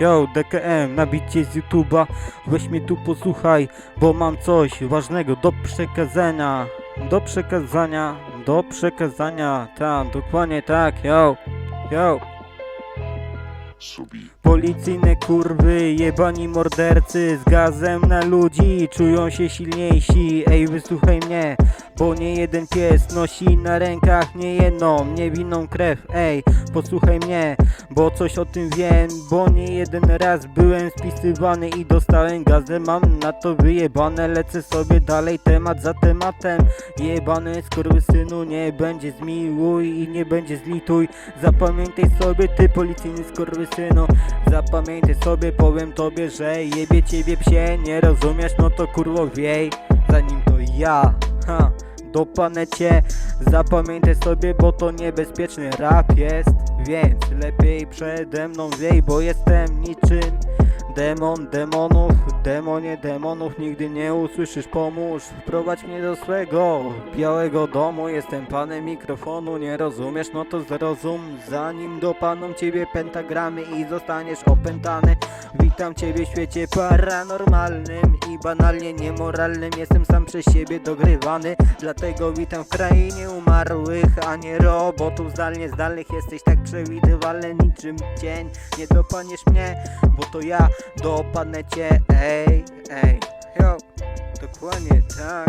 Yo, DKM, nabicie z YouTube'a, weź mnie tu posłuchaj, bo mam coś ważnego do przekazania, do przekazania, do przekazania, tak, dokładnie tak, yo, yo. Policyjne kurwy, jebani mordercy z gazem na ludzi czują się silniejsi. Ej, wysłuchaj mnie, bo nie jeden pies nosi na rękach nie jedną niewinną krew. Ej, posłuchaj mnie, bo coś o tym wiem, bo nie jeden raz byłem spisywany i dostałem gazem. Mam na to wyjebane, lecę sobie dalej temat za tematem. Jebany skurwysynu, nie będzie zmiłuj i nie będzie zlituj. Zapamiętaj sobie, ty policyjny skurwysynu. Zapamiętaj sobie, powiem tobie, że jebie ciebie psie Nie rozumiesz, no to kurwo wiej Zanim to ja, ha Dopanę cię, zapamiętaj sobie, bo to niebezpieczny rap jest Więc lepiej przede mną wiej, bo jestem niczym Demon demonów, demonie demonów Nigdy nie usłyszysz, pomóż Wprowadź mnie do swego białego domu. Jestem panem mikrofonu, nie rozumiesz? No to zrozum Zanim dopaną ciebie pentagramy i zostaniesz opętany Witam ciebie w świecie paranormalnym i banalnie niemoralnym. Jestem sam przez siebie dogrywany Dlatego witam w krainie umarłych, a nie robotów zdalnie zdalnych. Jesteś tak przewidywalny niczym cień. Nie dopaniesz mnie, bo to ja dopadnę cię. Ej, ej, yo Dokładnie tak,